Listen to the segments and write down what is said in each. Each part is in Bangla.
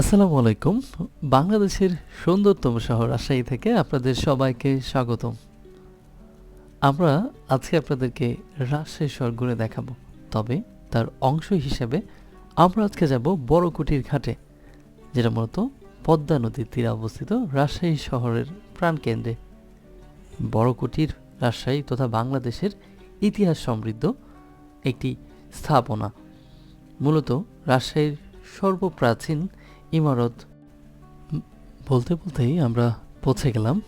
আসসালামু আলাইকুম। বাংলাদেশের সুন্দরতম শহর রাজশাহী থেকে আপনাদের সবাইকে স্বাগতম। আমরা আজকে আপনাদেরকে রাজশাহী শহর ঘুরে দেখাবো। তবে তার অংশ হিসেবে আমরা আজকে যাব বড়কুটির ঘাটে, যেটা মূলত পদ্মা নদীর তীরে অবস্থিত রাজশাহী শহরের প্রাণকেন্দ্রে। বড়কুটির রাজশাহী তথা বাংলাদেশের ইতিহাস সমৃদ্ধ একটি স্থাপনা। মূলত রাজশাহীর সর্বপ্রাচীন ইমারত। বলতে বলতেই আমরা পৌঁছে গেলাম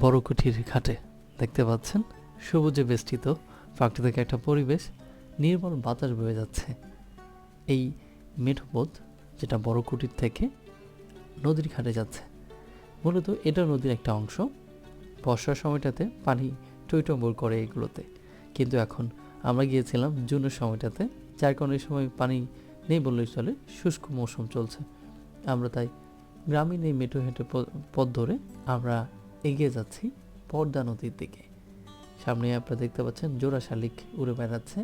বড় কুঠির ঘাটে। দেখতে পাচ্ছেন, সবুজে বেষ্টিত প্রাকৃতিক একটা পরিবেশ, নির্মল বাতাস বয়ে যাচ্ছে। এই মেঠোপথ, যেটা বড় কুটির থেকে নদীর ঘাটে যাচ্ছে, মূলত এটা নদীর একটা অংশ। বর্ষার সময়টাতে পানি টইটম্বর করে এগুলোতে। কিন্তু এখন আমরা গিয়েছিলাম জুনের সময়টাতে, যার কারণে সময় পানি নেই বললেই চলে, শুষ্ক মৌসুম চলছে। আমরা তাই গ্রামীণ এই মেঠো হেঁটে পথ ধরে আমরা এগিয়ে যাচ্ছি পর্দা নদীর দিকে। সামনে আপনারা দেখতে পাচ্ছেন জোড়া শালিক উড়ে বেড়াচ্ছে।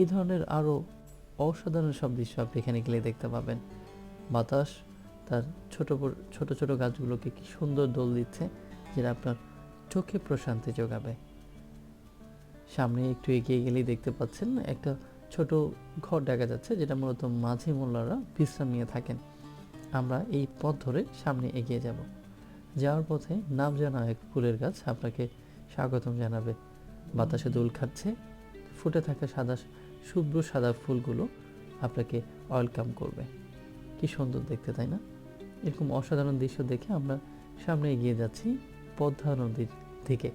এই ধরনের আরও অসাধারণ সব দৃশ্য আপনি এখানে গেলে দেখতে পাবেন। বাতাস, তার ছোট ছোট ছোট গাছগুলোকে কি সুন্দর দোল দিচ্ছে যেটা আপনার চোখে প্রশান্তি যোগাবে। সামনে একটু এগিয়ে গেলেই দেখতে পাচ্ছেন একটা ছোট ঘর দেখা যাচ্ছে যেটা মূলত মাঝি মোল্লারা বিশ্রাম নিয়ে থাকেন। আমরা এই পথ ধরে সামনে এগিয়ে যাব। যাওয়ার পথে নাম জানা এক ফুলের গাছ আপনাকে স্বাগতম জানাবে। বাতাসে দোল খাচ্ছে, ফুটে থাকা সাদা, শুভ্র সাদা ফুলগুলো আপনাকে ওয়েলকাম করবে। কি সুন্দর দেখতে, তাই না? এরকম অসাধারণ দৃশ্য দেখে আমরা সামনে এগিয়ে যাচ্ছি পদ্মা নদীর দিকে।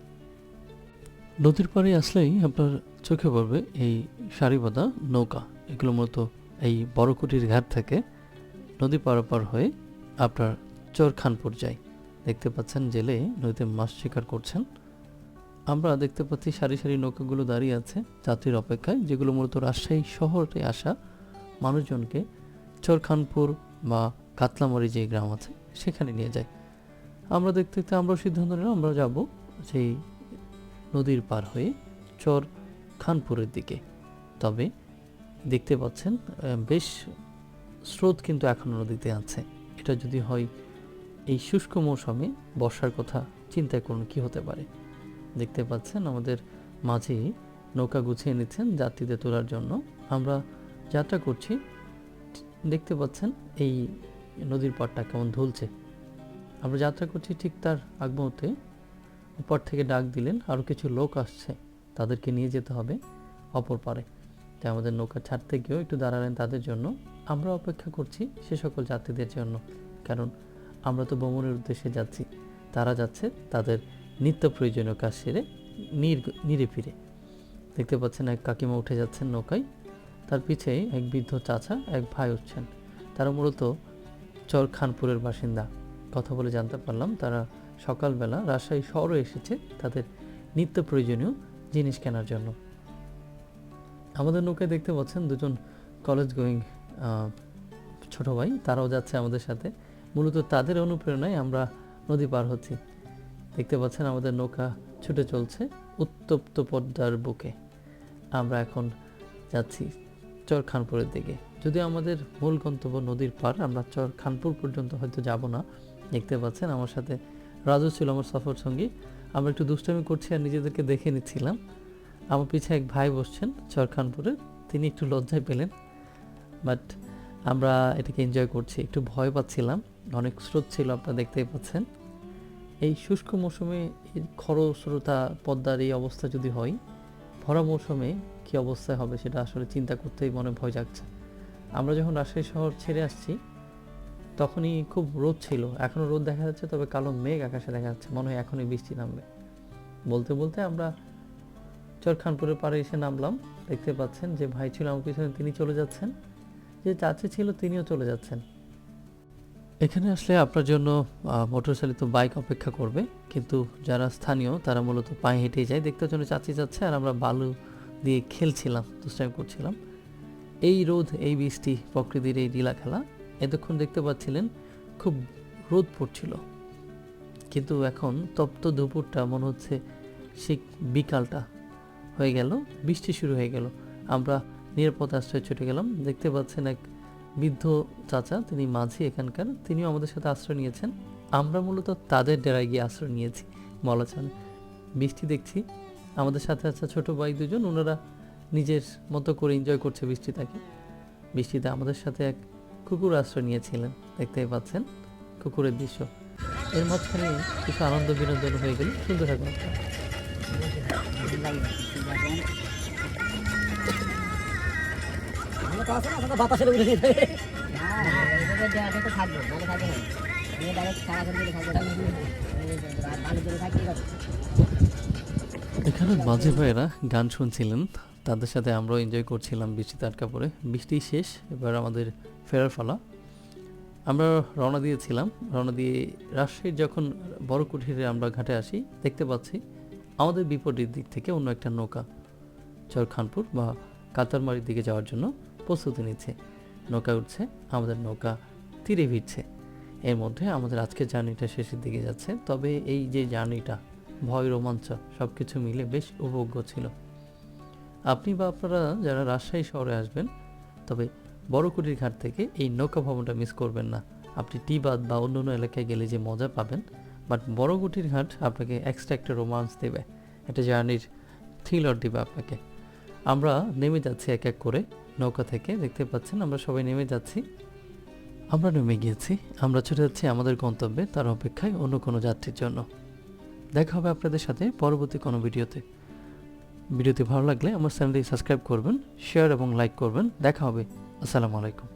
নদীর পাড়ে আসলেই আপনার চোখে পড়বে এই সারিবাঁধা নৌকা। এগুলো মূলত এই বড়কুটির ঘাট থেকে। নদী পারাপার হয়ে আপনার চরখানপুর যাই। দেখতে পাচ্ছেন জেলে নদীতে মাছ শিকার করছেন। আমরা দেখতে পাচ্ছি সারি সারি নৌকাগুলো দাঁড়িয়ে আছে যাত্রীর অপেক্ষায়, যেগুলো মূলত রাজশাহী শহরে আসা মানুষজনকে চরখানপুর বা কাতলামারি যে গ্রাম আছে সেখানে নিয়ে যায়। আমরা দেখতে দেখতে আমরাও সিদ্ধান্ত নিলাম, আমরা যাব সেই নদীর পার হয়ে চর খানপুরের দিকে। তবে দেখতে পাচ্ছেন বেশ স্রোত কিন্তু এখনও নদীতে আছে। এটা যদি হয় এই শুষ্ক মৌসুমে বর্ষার কথা চিন্তা করুন কি হতে পারে। দেখতে পাচ্ছেন আমাদের মাঝে নৌকা গুছিয়ে নিচ্ছেন যাত্রীদের তোলার জন্য। আমরা যাত্রা করছি। দেখতে পাচ্ছেন এই নদীর পাড়টা কেমন ধুলছে। আমরা যাত্রা করছি ঠিক তার আগ মুহূর্তে। উপর থেকে ডাক দিলেন আরও কিছু লোক আসছে। তাদেরকে নিয়ে যেতে হবে অপর পারে। তাই আমাদের নৌকা ছাড়তে গিয়েও একটু দাঁড়ালেন তাদের জন্য। আমরা অপেক্ষা করছি সে সকল যাত্রীদের জন্য। কারণ আমরা তো ভ্রমণের উদ্দেশ্যে যাচ্ছি। তারা যাচ্ছে তাদের নিত্য প্রয়োজনীয় কাজ সেরে নির ফিরে। দেখতে পাচ্ছেন এক কাকিমা উঠে যাচ্ছেন নৌকায়। তার পিছে এক বৃদ্ধ চাচা, এক ভাই উঠছেন। তারা মূলত চর খানপুরের বাসিন্দা। কথা বলে জানতে পারলাম তারা সকালবেলা রাজশাহী শহরে এসেছে তাদের নিত্য প্রয়োজনীয় জিনিস কেনার জন্য। আমাদের নৌকায় দেখতে পাচ্ছেন দুজন কলেজ গোয়িং ছোট ভাই, তারাও যাচ্ছে আমাদের সাথে। মূলত তাদের অনুপ্রেরণায় আমরা নদী পার হচ্ছি। দেখতে পাচ্ছেন আমাদের নৌকা ছুটে চলছে উত্তপ্ত পদ্মার বুকে। আমরা এখন যাচ্ছি চর খানপুরের দিকে। যদি আমাদের মূল গন্তব্য নদীর পার আমরা চর খানপুর পর্যন্ত হয়তো যাব না। দেখতে পাচ্ছেন আমার সাথে রাজু ছিল আমার সফর সঙ্গী। আমরা একটু দুষ্টামি করছি আর নিজেদেরকে দেখে নিচ্ছিলাম। আমার পিছে এক ভাই বসছেন চরখানপুরের তিনি একটু লজ্জায় পেলেন। বাট আমরা এটাকে এনজয় করছি। একটু ভয় পাচ্ছিলাম, অনেক স্রোত ছিল আপনারা দেখতেই পাচ্ছেন। এই শুষ্ক মৌসুমে খরস্রোতা, পদ্মার এই অবস্থা যদি হয়, ভরা মৌসুমে কী অবস্থায় হবে সেটা আসলে চিন্তা করতেই মনে ভয় জাগছে। আমরা যখন রাজশাহী শহর ছেড়ে আসছি, তখনই খুব রোদ ছিল। এখনও রোদ দেখা যাচ্ছে, তবে কালো মেঘ আকাশে দেখা যাচ্ছে। মনে হয় এখনই বৃষ্টি নামবে। বলতে বলতে আমরা চরখানপুরের পাড়ে এসে নামলাম। দেখতে পাচ্ছেন যে ভাই ছিল আমার পিছনে, তিনি চলে যাচ্ছেন। যে চাচি ছিল তিনিও চলে যাচ্ছেন। এখানে আসলে আপনার জন্য মোটর চালিত বাইক অপেক্ষা করবে, কিন্তু যারা স্থানীয় তারা মূলত পায়ে হেঁটেই যায়। দেখতে জন্য চাচি যাচ্ছে আর আমরা বালু দিয়ে খেলছিলাম দুষ্টাইম করছিলাম। এই রোদ, এই বৃষ্টি, প্রকৃতির এই লীলা খেলা এতক্ষণ দেখতে পাচ্ছিলেন খুব রোদ পড়ছিল। কিন্তু এখন তপ্ত দুপুরটা, মনে হচ্ছে, সেই বিকালটা হয়ে গেল, বৃষ্টি শুরু হয়ে গেল। আমরা নিরাপদ আশ্রয়ে ছুটে গেলাম। দেখতে পাচ্ছেন এক বৃদ্ধ চাচা, তিনি মাঝি এখানকার। তিনিও আমাদের সাথে আশ্রয় নিয়েছেন। আমরা মূলত তাদের ডেরায় গিয়ে আশ্রয় নিয়েছি। বলা চলে। বৃষ্টি দেখছি। আমাদের সাথে আছে ছোট ভাই দুজন। ওনারা নিজের মতো করে এনজয় করছে বৃষ্টিটাকে। বৃষ্টিতে আমাদের সাথে এক কুকুর আশ্রয় নিয়েছিলেন। দেখতেই পাচ্ছেন কুকুরের দৃশ্য। এর মাঝখানে কিছু আনন্দ বিনোদন হয়ে গেল। সুন্দর থাকবে এখানে মাঝে ভাইয়েরা গান শুনছিলেন। তাদের সাথে আমরাও এনজয় করছিলাম বৃষ্টিতে আটকা পড়ে। বৃষ্টি শেষ, এবার আমাদের ফেরার ফলা আমরা রওনা দিয়েছিলাম। রওনা দিয়ে রাজশাহীর যখন বড় কুঠিরে আমরা ঘাটে আসি, দেখতে পাচ্ছি আমাদের বিপরীত দিক থেকে অন্য একটা নৌকা। চরখানপুর বা কাতারমারির দিকে যাওয়ার জন্য। প্রস্তুতি নিচ্ছে। নৌকা উঠছে, আমাদের নৌকা তীরে ভিড়ছে এর মধ্যে আমাদের আজকের জার্নিটা শেষের দিকে যাচ্ছে, তবে এই যে জার্নিটা, ভয়, রোমাঞ্চ সব কিছু মিলে বেশ উপভোগ্য ছিল। আপনি বা আপনারা যারা রাজশাহী শহরে আসবেন, তবে বড়কুটির ঘাট থেকে এই নৌকা ভবনটা মিস করবেন না। আপনি টি বাদ বা অন্য অন্য এলাকায় গেলে যে মজা পাবেন, বাট বড়কুটির ঘাট আপনাকে এক্সট্রা একটা রোমান্স দেবে। একটা জার্নির থ্রিলার দেবে আপনাকে। আমরা নেমে যাচ্ছি এক এক করে। নৌকা থেকে দেখতে পাচ্ছেন, আমরা সবাই নেমে যাচ্ছি। আমরা নেমে গিয়েছি। আমরা ছুটে যাচ্ছি আমাদের গন্তব্যে, তার অপেক্ষায় অন্য কোনো যাত্রীর জন্য। দেখা হবে আপনাদের সাথে পরবর্তী কোনো ভিডিওতে। ভিডিওটি ভালো লাগলে আমার চ্যানেলটি সাবস্ক্রাইব করবেন, শেয়ার এবং লাইক করবেন। দেখা হবে। আসসালামু আলাইকুম।